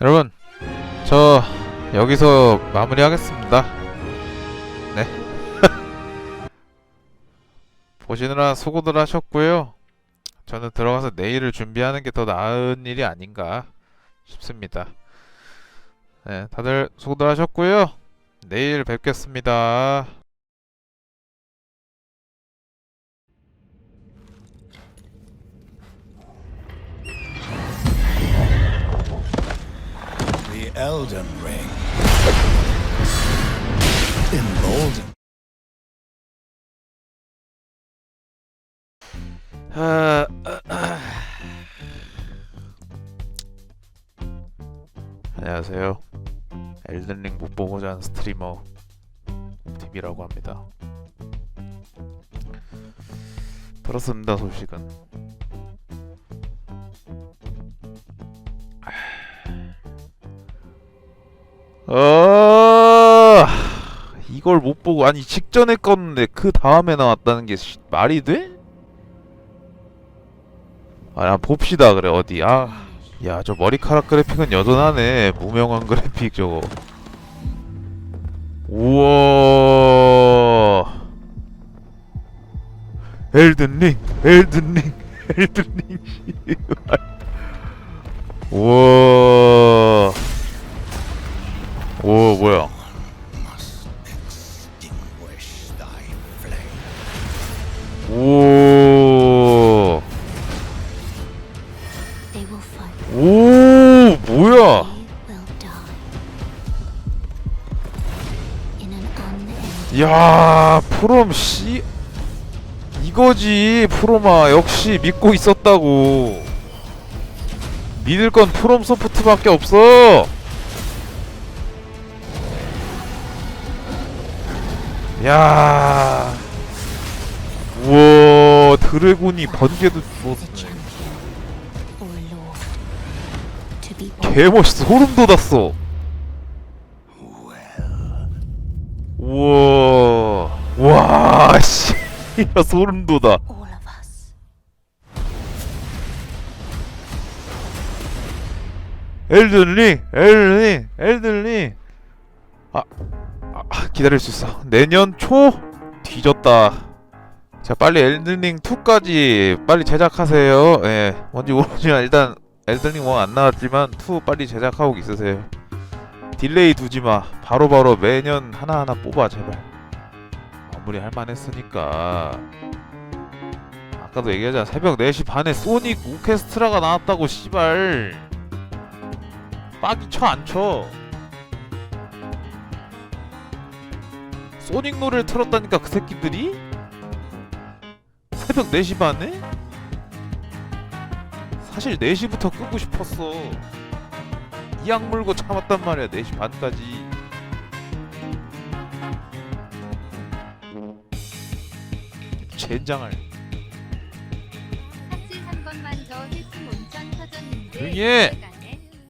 여러분 저 여기서 마무리하겠습니다. 네. 보시느라 수고들 하셨고요. 저는 들어가서 내일을 준비하는 게 더 나은 일이 아닌가 싶습니다. 네 다들 수고들 하셨고요. 내일 뵙겠습니다 Elden Ring. Emboldened. 아, 안녕하세요. 엘든링 못 보고자 하는 스트리머 TV라고 합니다. 들었습니다 소식은. 아, 이걸 못 보고 아니 직전에 껐는데 그 다음에 나왔다는 게 씨, 말이 돼? 아, 나 봅시다 그래 어디 아, 야 저 머리카락 그래픽은 여전하네 무명한 그래픽 저거. 우와. 엘든링, 엘든링, 엘든링. 우와. 오 뭐야? 야 프롬 씨. 이거지 프로마 역시 믿고 있었다고. 믿을 건 프롬 소프트밖에 없어. 야. 우와 드래곤이 번개도 줬네 개멋있어. 소름 돋았어. 우와. 와씨. 소름 돋아. us. 엘든링 엘든링 엘든링 아, 아 기다릴 수 있어. 내년 초? 뒤졌다. 자 빨리 엘든링 2까지 빨리 제작하세요. 예 뭔지 모르지만 일단 엘든링 1 안 나왔지만 2 빨리 제작하고 있으세요 딜레이 두지 마 바로바로 매년 하나하나 뽑아 제발 마무리 할만했으니까 아까도 얘기하잖아 새벽 4시 반에 소닉 오케스트라가 나왔다고 씨발 빡이 쳐 안 쳐? 소닉 노래를 틀었다니까 그 새끼들이? 새벽 4시 반에? 사실 4시부터 끄고 싶었어. 이악 물고 참았단 말이야 4시 반까지. 젠장할. 하트 한 번만 더 했음 온천 터졌는데 조용히 해!